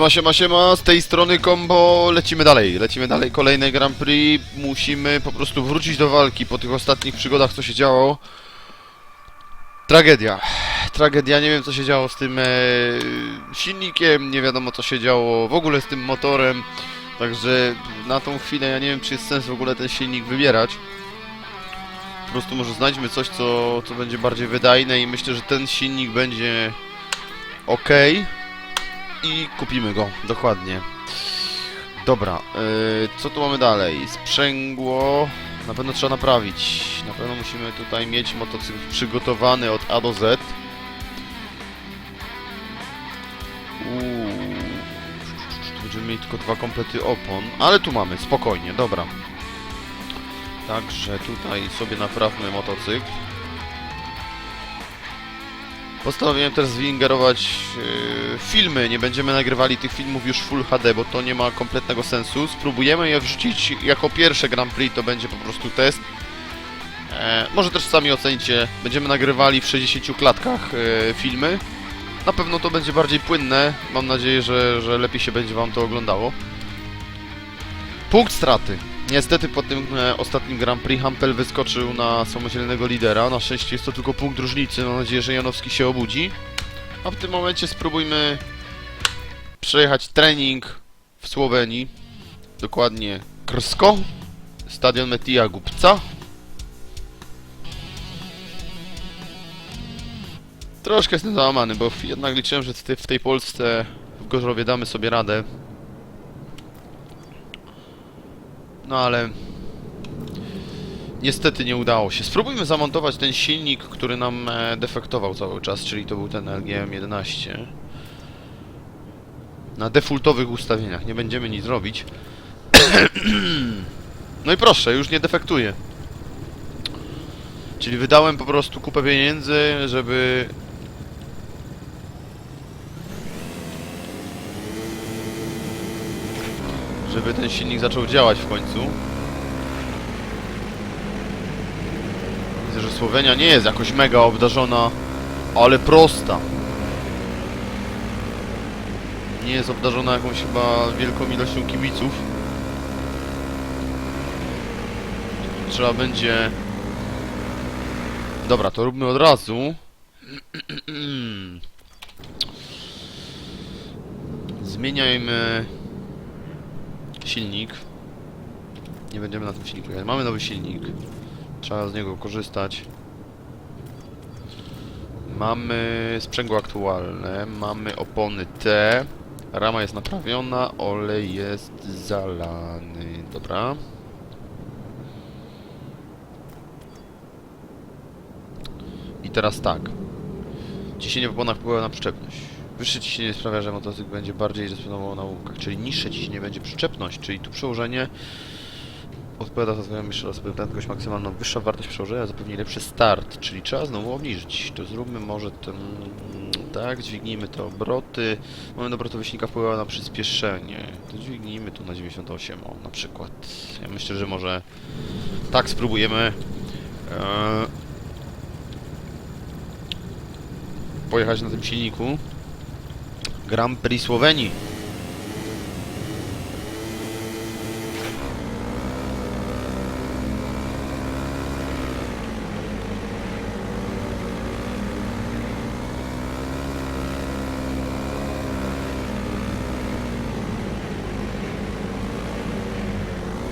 Siema, siema, siema, z tej strony combo, lecimy dalej, lecimy dalej, kolejne Grand Prix, musimy po prostu wrócić do walki po tych ostatnich przygodach, co się działo. Tragedia, tragedia, nie wiem co się działo z tym e, silnikiem, nie wiadomo co się działo w ogóle z tym motorem, także na tą chwilę ja nie wiem czy jest sens w ogóle ten silnik wybierać. Po prostu może znajdźmy coś, co, co będzie bardziej wydajne i myślę, że ten silnik będzie ok i kupimy go, dokładnie. Dobra, yy, co tu mamy dalej? Sprzęgło, na pewno trzeba naprawić. Na pewno musimy tutaj mieć motocykl przygotowany od A do Z. Uuu. Będziemy mieli tylko dwa komplety opon, ale tu mamy, spokojnie, dobra. Także tutaj sobie naprawmy motocykl. Postanowiłem też zwingerować yy, filmy. Nie będziemy nagrywali tych filmów już Full HD, bo to nie ma kompletnego sensu. Spróbujemy je wrzucić jako pierwsze Grand Prix, to będzie po prostu test. E, może też sami ocenicie. Będziemy nagrywali w 60 klatkach e, filmy. Na pewno to będzie bardziej płynne. Mam nadzieję, że, że lepiej się będzie Wam to oglądało. Punkt straty. Niestety po tym e, ostatnim Grand Prix Hampel wyskoczył na samodzielnego lidera. Na szczęście jest to tylko punkt różnicy. Mam nadzieję, że Janowski się obudzi. A w tym momencie spróbujmy przejechać trening w Słowenii. Dokładnie Krsko. Stadion Metija Gubca. Troszkę jestem załamany, bo jednak liczyłem, że w tej Polsce w Gorzowie damy sobie radę. No ale... Niestety nie udało się. Spróbujmy zamontować ten silnik, który nam e, defektował cały czas, czyli to był ten LGM11. Na defaultowych ustawieniach. Nie będziemy nic robić. no i proszę, już nie defektuje. Czyli wydałem po prostu kupę pieniędzy, żeby... Żeby ten silnik zaczął działać w końcu. Widzę, że Słowenia nie jest jakoś mega obdarzona, ale prosta. Nie jest obdarzona jakąś chyba wielką ilością kibiców. Trzeba będzie... Dobra, to róbmy od razu. Zmieniajmy silnik. Nie będziemy na tym silniku jechać. Mamy nowy silnik. Trzeba z niego korzystać. Mamy sprzęgło aktualne, mamy opony T, rama jest naprawiona, olej jest zalany. Dobra. I teraz tak. Ciśnienie w oponach wpływa na przyczepność. Wyższe ciśnienie sprawia, że motocykl będzie bardziej dysponował na łupkach, czyli niższe ciśnienie będzie przyczepność, czyli tu przełożenie odpowiada za swoją jeszcze raz prędkość maksymalną. Wyższa wartość przełożenia zapewni lepszy start, czyli trzeba znowu obniżyć. To zróbmy może ten... Tak, dźwignijmy te obroty. Moment obrotu wyśnika wpływa na przyspieszenie. To dźwignijmy tu na 98, o, na przykład. Ja myślę, że może tak spróbujemy. Eee, pojechać na tym silniku. Grand Prix Słowenii.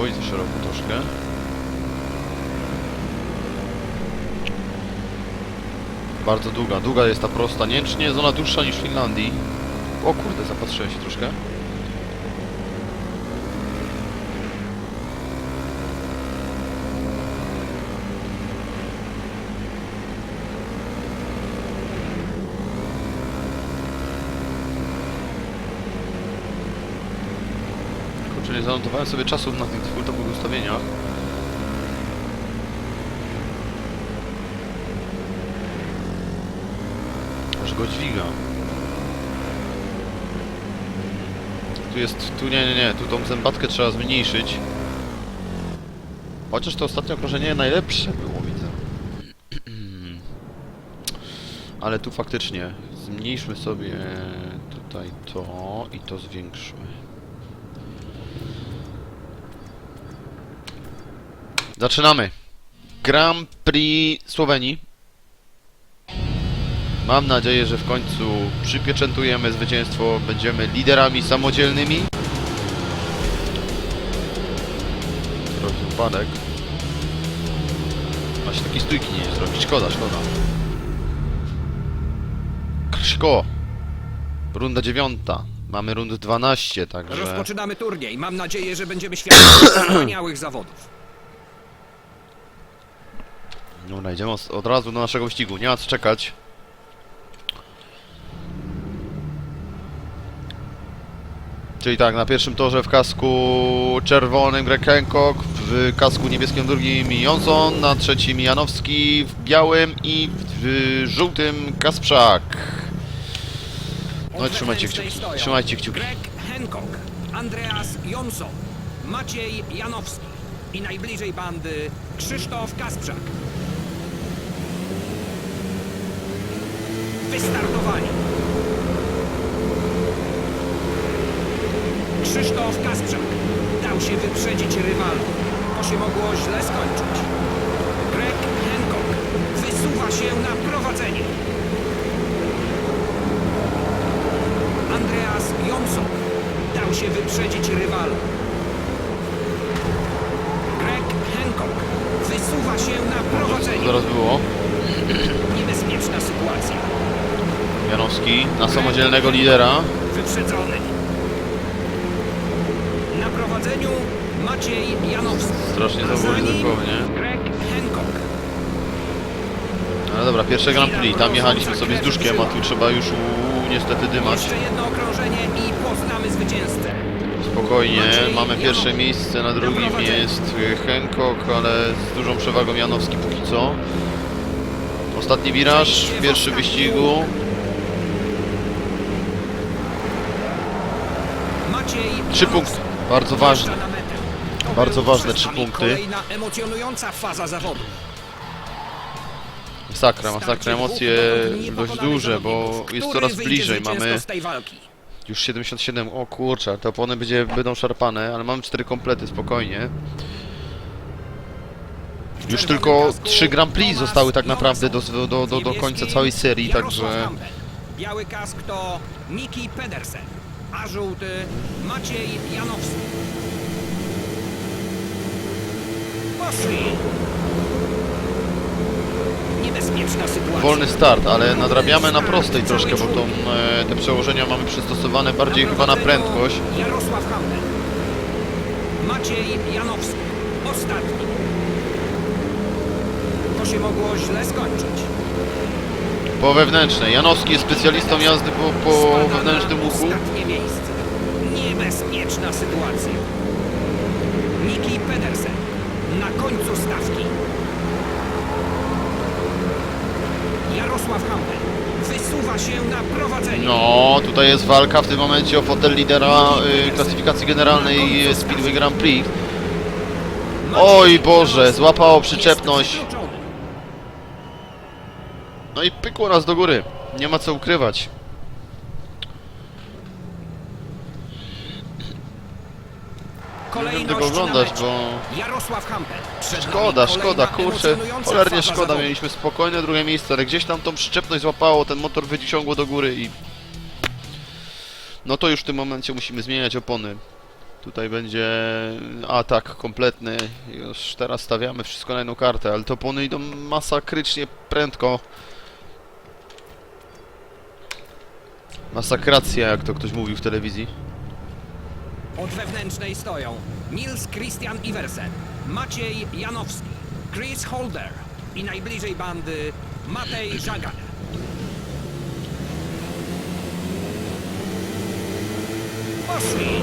Oj, za szeroko troszkę. Bardzo długa. Długa jest ta prosta. Nie czy nie jest ona dłuższa niż w Finlandii. O kurde, zapatrzyłem się troszkę. Kurczę, nie zanotowałem sobie czasów na tych defaultowych ustawieniach. Aż go dźwiga. Tu jest, tu nie, nie, nie, tu tą zębatkę trzeba zmniejszyć. Chociaż to ostatnie okrążenie najlepsze było, widzę. Ale tu faktycznie zmniejszmy sobie tu tutaj to i to zwiększmy. Zaczynamy. Grand Prix Słowenii. Mam nadzieję, że w końcu przypieczętujemy zwycięstwo, będziemy liderami samodzielnymi. Upadek. A się takiej stójki nie zrobić, szkoda, szkoda. Krzyko! Runda dziewiąta. Mamy rund 12, także... Rozpoczynamy turniej. Mam nadzieję, że będziemy świadkami wspaniałych zawodów. Dobra, idziemy od razu do naszego wyścigu, nie ma co czekać. Czyli tak, na pierwszym torze w kasku czerwonym Greg Hancock, w kasku niebieskim drugim Johnson, na trzecim Janowski, w białym i w żółtym Kasprzak. No i trzymajcie kciuki, trzymajcie kciuki. Greg Hancock, Andreas Jonsson, Maciej Janowski i najbliżej bandy Krzysztof Kasprzak. Wystartowali. Krzysztof Kasprzak dał się wyprzedzić rywalom. To się mogło źle skończyć. Greg Hancock wysuwa się na prowadzenie. Andreas Jonsson dał się wyprzedzić rywalom. Greg Hancock wysuwa się na prowadzenie. zaraz było? Niebezpieczna sytuacja. Janowski na samodzielnego lidera. Wyprzedzony. Prowadzeniu Maciej Janowski. Strasznie zawoli nim dosłownie. Greg Hancock. Ale dobra, pierwsze Grand Prix, tam jechaliśmy sobie z duszkiem, a tu trzeba już u, niestety dymać. Jeszcze jedno okrążenie i poznamy zwycięzcę. Spokojnie, mamy pierwsze miejsce, na drugim jest Hancock, ale z dużą przewagą Janowski póki co. Ostatni wiraż w pierwszym wyścigu. Trzy punkty, bardzo ważne. Bardzo ważne trzy punkty. Kolejna emocjonująca faza zawodu. Masakra, masakra, emocje dość duże, bo jest coraz bliżej, mamy już 77, o kurczę, te opony będzie, będą szarpane, ale mamy cztery komplety, spokojnie. Już tylko trzy Grand Prix zostały tak naprawdę do, do, do, do, końca całej serii, także... Biały kask to Niki Pedersen, a żółty Maciej Janowski. Poszli. Niebezpieczna sytuacja. Wolny start, ale nadrabiamy na prostej troszkę, bo tą, e, te przełożenia mamy przystosowane bardziej chyba na prędkość. Jarosław Hampel. Maciej Janowski. Ostatni. To się mogło źle skończyć. Po wewnętrznej. Janowski jest specjalistą jazdy po, po wewnętrznym łuku. Ostatnie miejsce. Niebezpieczna sytuacja. Niki Pedersen na końcu stawki. Jarosław Hampel wysuwa się na prowadzenie. No, tutaj jest walka w tym momencie o fotel lidera y, klasyfikacji generalnej Speedway Grand Prix. Oj Boże, złapało przyczepność. No i pykło nas do góry. Nie ma co ukrywać. Kolejność tego oglądać, bo- Jarosław Hampel. Szkoda, szkoda, kurczę. Cholernie szkoda, mieliśmy spokojne drugie miejsce, ale gdzieś tam tą przyczepność złapało, ten motor wyciągło do góry i... No to już w tym momencie musimy zmieniać opony. Tutaj będzie atak kompletny. Już teraz stawiamy wszystko na jedną kartę, ale te opony idą masakrycznie prędko. Masakracja, jak to ktoś mówił w telewizji. Od wewnętrznej stoją Nils Christian Iversen, Maciej Janowski, Chris Holder i najbliżej bandy Matej Żagan. Poszli!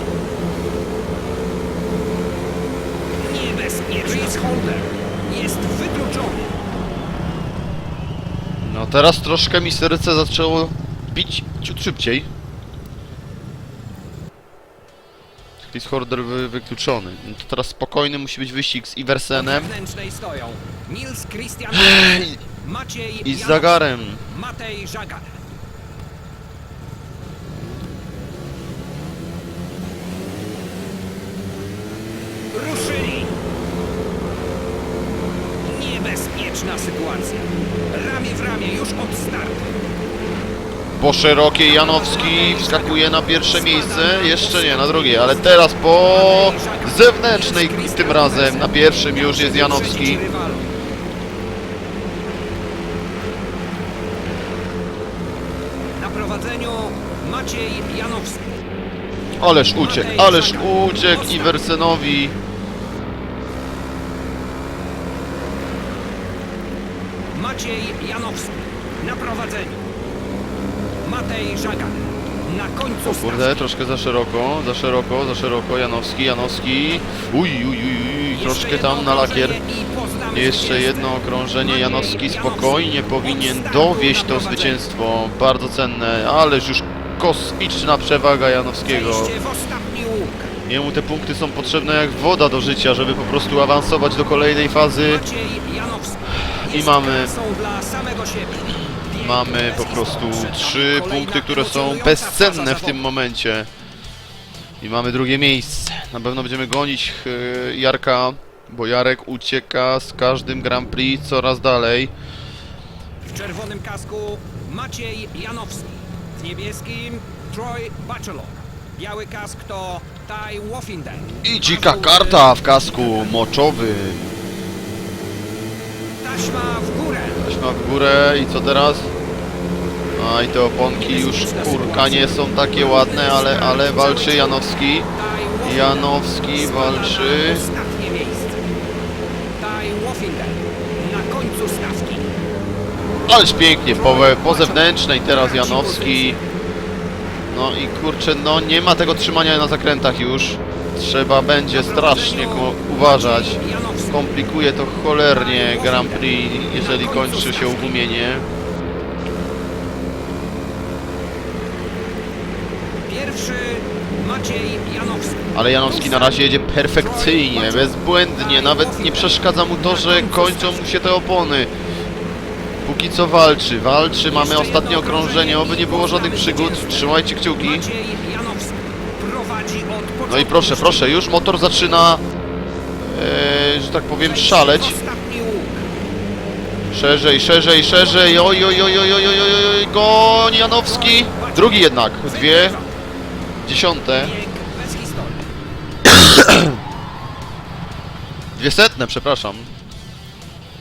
Niebezpiecznie. Chris Holder jest wykluczony. No teraz troszkę mi serce zaczęło bić ciut szybciej. Chris Horder wy wykluczony. No to teraz spokojny musi być wyścig z Iversenem. Nils Christian Maciej I z Zagarem. Matej Żagar. Ruszyli! Niebezpieczna sytuacja. Ramię w ramię już od startu. Po szerokiej Janowski wskakuje na pierwsze miejsce, jeszcze nie, na drugie, ale teraz po zewnętrznej tym razem na pierwszym już jest Janowski. Na prowadzeniu Maciej Janowski. Ależ uciekł, ależ uciekł Iversenowi. Maciej Janowski. Na prowadzeniu. Matej Żagan. Na końcu O kurde, troszkę za szeroko, za szeroko, za szeroko, Janowski, Janowski. Uj, uj, uj, uj, troszkę tam na lakier. Jeszcze jedno okrążenie, Janowski spokojnie powinien dowieść to zwycięstwo. Bardzo cenne, ależ już kosmiczna przewaga Janowskiego. Jemu te punkty są potrzebne jak woda do życia, żeby po prostu awansować do kolejnej fazy. I mamy- Mamy po prostu trzy punkty, które są bezcenne w tym momencie. I mamy drugie miejsce. Na pewno będziemy gonić yy, Jarka, bo Jarek ucieka z każdym Grand Prix coraz dalej. W czerwonym kasku Maciej Janowski. W niebieskim Troy Bachelor. Biały kask to Ty Woffindale. I dzika karta w kasku moczowy. Taśma w górę. Taśma w górę i co teraz? A i te oponki już kurka nie są takie ładne, ale, ale walczy Janowski. Janowski walczy. Ależ pięknie, po, po zewnętrznej teraz Janowski. No i kurczę, no nie ma tego trzymania na zakrętach już. Trzeba będzie strasznie uważać. Komplikuje to cholernie Grand Prix, jeżeli kończy się ugumienie. Pierwszy Maciej Janowski. Ale Janowski na razie jedzie perfekcyjnie, bezbłędnie. Nawet nie przeszkadza mu to, że kończą mu się te opony. Póki co walczy, walczy, mamy ostatnie okrążenie, oby nie było żadnych przygód. Trzymajcie kciuki. No i proszę, proszę, już motor zaczyna, e, że tak powiem, szaleć. Szerzej, szerzej, szerzej, oj, oj, oj, oj, oj, oj, oj, oj, goni Janowski. Drugi jednak, dwie, dziesiąte, dwie setne, przepraszam.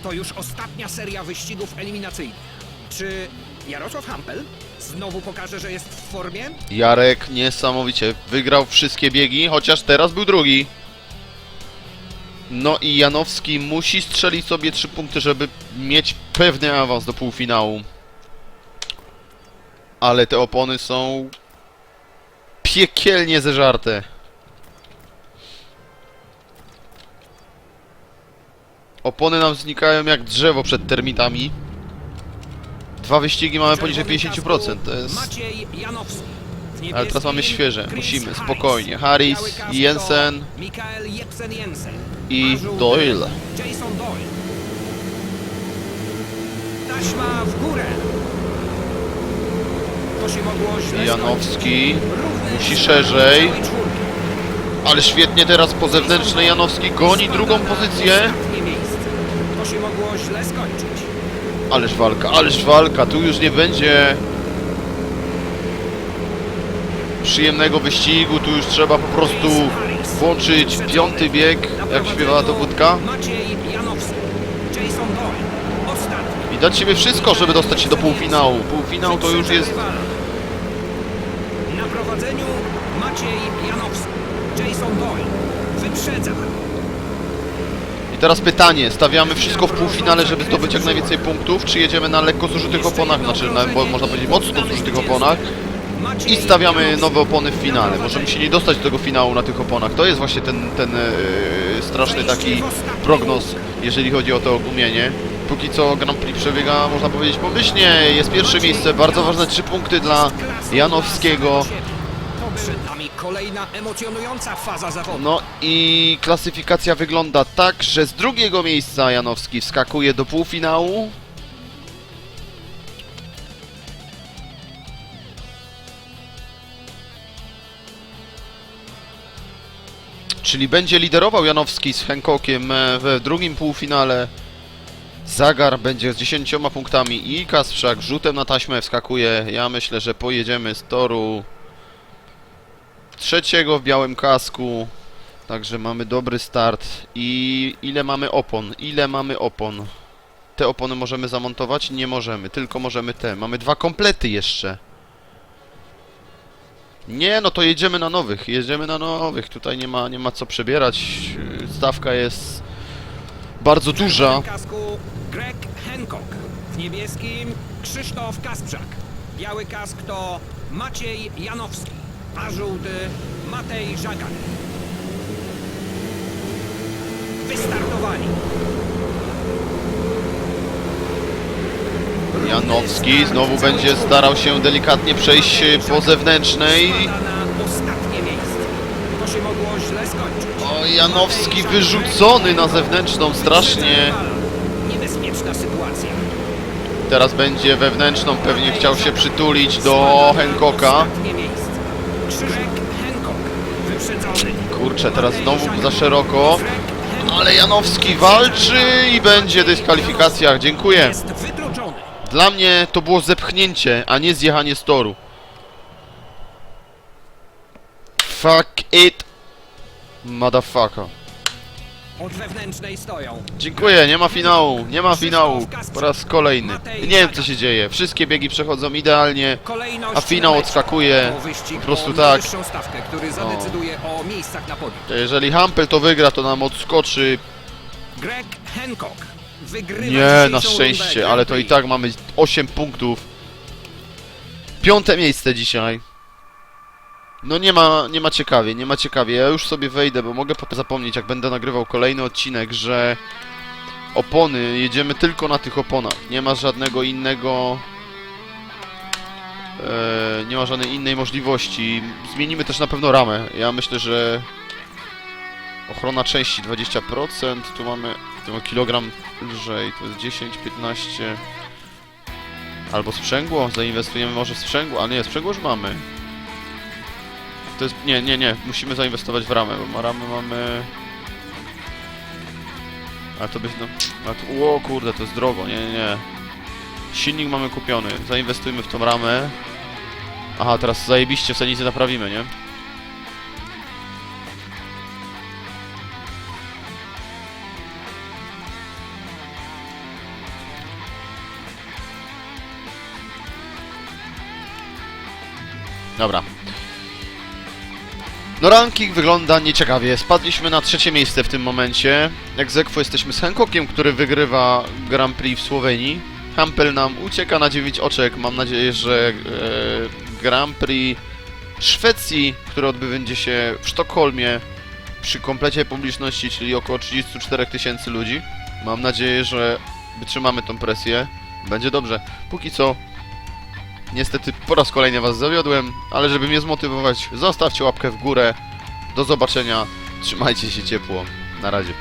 To już ostatnia seria wyścigów eliminacyjnych. Czy Jarosław Hampel znowu pokaże, że jest w formie? Jarek niesamowicie wygrał wszystkie biegi, chociaż teraz był drugi. No i Janowski musi strzelić sobie trzy punkty, żeby mieć pewny awans do półfinału. Ale te opony są piekielnie zeżarte. Opony nam znikają jak drzewo przed termitami. Dwa wyścigi mamy poniżej 50%. To jest... Ale teraz mamy świeże. Musimy, spokojnie. Harris, Jensen i Doyle. Taśma w górę. To się mogło źle Janowski musi szerzej. Ale świetnie teraz po zewnętrznej Janowski goni drugą pozycję. Ależ walka, ależ walka. Tu już nie będzie przyjemnego wyścigu. Tu już trzeba po prostu włączyć piąty bieg, jak śpiewała to Budka. I dać siebie wszystko, żeby dostać się do półfinału. Półfinał to już jest... Na prowadzeniu Maciej Janowski. Jason Doyle. Wyprzedza. I teraz pytanie, stawiamy wszystko w półfinale, żeby zdobyć jak najwięcej punktów, czy jedziemy na lekko zużytych oponach, znaczy na, bo można powiedzieć mocno zużytych oponach i stawiamy nowe opony w finale. Możemy się nie dostać do tego finału na tych oponach. To jest właśnie ten, ten e, straszny taki prognoz, jeżeli chodzi o to ogumienie. Póki co Grand Prix przebiega, można powiedzieć, pomyślnie. Jest pierwsze miejsce, bardzo ważne trzy punkty dla Janowskiego. Kolejna emocjonująca faza zawodu. No i klasyfikacja wygląda tak, że z drugiego miejsca Janowski wskakuje do półfinału. Czyli będzie liderował Janowski z Hancockiem e, we drugim półfinale. Zagar będzie z 10 punktami i Kasprzak rzutem na taśmę wskakuje. Ja myślę, że pojedziemy z toru trzeciego w białym kasku. Także mamy dobry start. I ile mamy opon? Ile mamy opon? Te opony możemy zamontować? Nie możemy, tylko możemy te. Mamy dwa komplety jeszcze. Nie, no to jedziemy na nowych, jedziemy na nowych. Tutaj nie ma, nie ma co przebierać. Stawka jest bardzo duża. W kasku Greg Hancock. W niebieskim Krzysztof Kasprzak. Biały kask to Maciej Janowski, a żółty Matej Żagan. Wystartowali. Janowski znowu będzie starał się delikatnie przejść yy, po zewnętrznej. O, Janowski wyrzucony na zewnętrzną strasznie. Teraz będzie wewnętrzną, pewnie chciał się przytulić do Hancocka. Ostatnie miejsce. Krzyżek Hancock. Wyprzedzony. Kurczę, teraz znowu za szeroko. Ale Janowski walczy i będzie dyskwalifikacja. Dziękuję. Dla mnie to było zepchnięcie, a nie zjechanie z toru. Fuck it. Motherfucker. Od wewnętrznej stoją. Dziękuję, nie ma finału, nie ma finału. Po raz kolejny. Nie wiem co się dzieje. Wszystkie biegi przechodzą idealnie. A finał odskakuje. Po prostu tak. najwyższą stawkę, który zadecyduje o miejscach na podium. Jeżeli Hampel to wygra, to nam odskoczy. Greg Hancock wygrywa Nie, na szczęście, ale to i tak mamy 8 punktów. Piąte miejsce dzisiaj. No nie ma, nie ma ciekawie, nie ma ciekawie. Ja już sobie wejdę, bo mogę zapomnieć, jak będę nagrywał kolejny odcinek, że opony, jedziemy tylko na tych oponach. Nie ma żadnego innego... E, nie ma żadnej innej możliwości. Zmienimy też na pewno ramę. Ja myślę, że ochrona części 20%, tu mamy, tu kilogram lżej, to jest 10, 15... Albo sprzęgło, zainwestujemy może w sprzęgło, a nie, sprzęgło już mamy. To jest, nie, nie, nie, musimy zainwestować w ramę, bo ma ramę mamy... A to być, no, a to, o kurde, to jest drogo, nie, nie, nie. Silnik mamy kupiony, zainwestujmy w tą ramę. Aha, teraz zajebiście, w nic nie naprawimy, nie? Dobra. No ranking wygląda nieciekawie. Spadliśmy na trzecie miejsce w tym momencie. Jak Zekwo jesteśmy z Hancockiem, który wygrywa Grand Prix w Słowenii. Hampel nam ucieka na 9 oczek. Mam nadzieję, że e, Grand Prix Szwecji, który odbędzie się w Sztokholmie przy komplecie publiczności, czyli około 34 tysięcy ludzi. Mam nadzieję, że wytrzymamy tą presję. Będzie dobrze. Póki co Niestety po raz kolejny Was zawiodłem, ale żeby mnie zmotywować, zostawcie łapkę w górę. Do zobaczenia. Trzymajcie się ciepło. Na razie.